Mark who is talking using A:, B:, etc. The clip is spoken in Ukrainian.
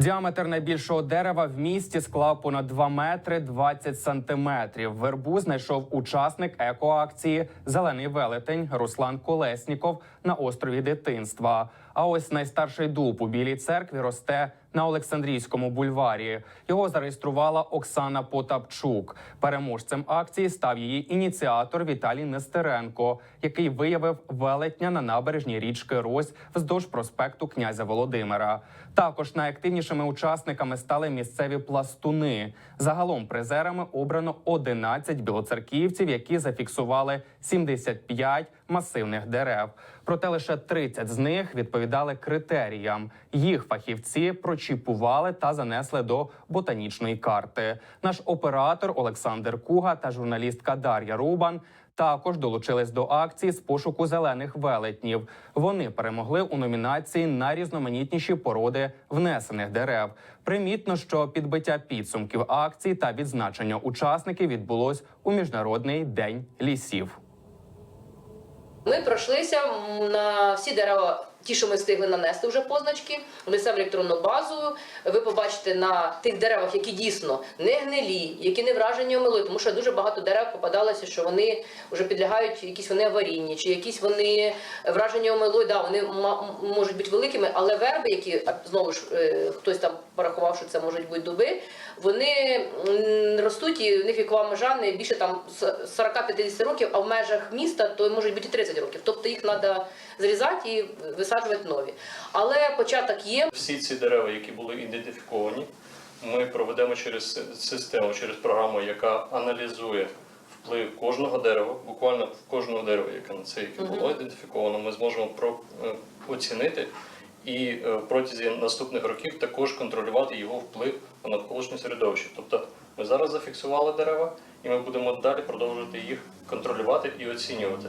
A: Діаметр найбільшого дерева в місті склав понад 2 метри 20 сантиметрів. Вербу знайшов учасник екоакції Зелений велетень Руслан Колесніков на острові дитинства. А ось найстарший дуб у білій церкві росте на Олександрійському бульварі. Його зареєструвала Оксана Потапчук. Переможцем акції став її ініціатор Віталій Нестеренко, який виявив велетня на набережній річки Рось вздовж проспекту князя Володимира. Також найактивнішими учасниками стали місцеві пластуни. Загалом призерами обрано 11 білоцерківців, які зафіксували 75 масивних дерев. Проте лише 30 з них відповідали критеріям. Їх фахівці прочіпували та занесли до ботанічної карти. Наш оператор Олександр Куга та журналістка Дар'я Рубан також долучились до акції з пошуку зелених велетнів. Вони перемогли у номінації найрізноманітніші породи внесених дерев. Примітно, що підбиття підсумків акції та відзначення учасників відбулось у міжнародний день лісів.
B: Ми пройшлися на всі дерева, ті, що ми встигли нанести вже позначки, внесемо в електронну базу. Ви побачите на тих деревах, які дійсно не гнилі, які не вражені омилою, тому що дуже багато дерев попадалося, що вони вже підлягають якісь вони аварійні, чи якісь вони вражені омилою. Да, вони можуть бути великими, але верби, які знову ж е, хтось там порахував, що це можуть бути дуби, вони ростуть і в них вікова межа не більше там 40-50 років, а в межах міста то можуть бути і 30 років. Тобто їх треба зрізати і висаджувати нові. Але початок є.
C: Всі ці дерева, які були ідентифіковані, ми проведемо через систему, через програму, яка аналізує вплив кожного дерева, буквально кожного дерева, яке на це яке було ідентифіковано, ми зможемо про, е, оцінити і е, в протязі наступних років також контролювати його вплив на навколишнє середовище. Тобто ми зараз зафіксували дерева, і ми будемо далі продовжувати їх контролювати і оцінювати.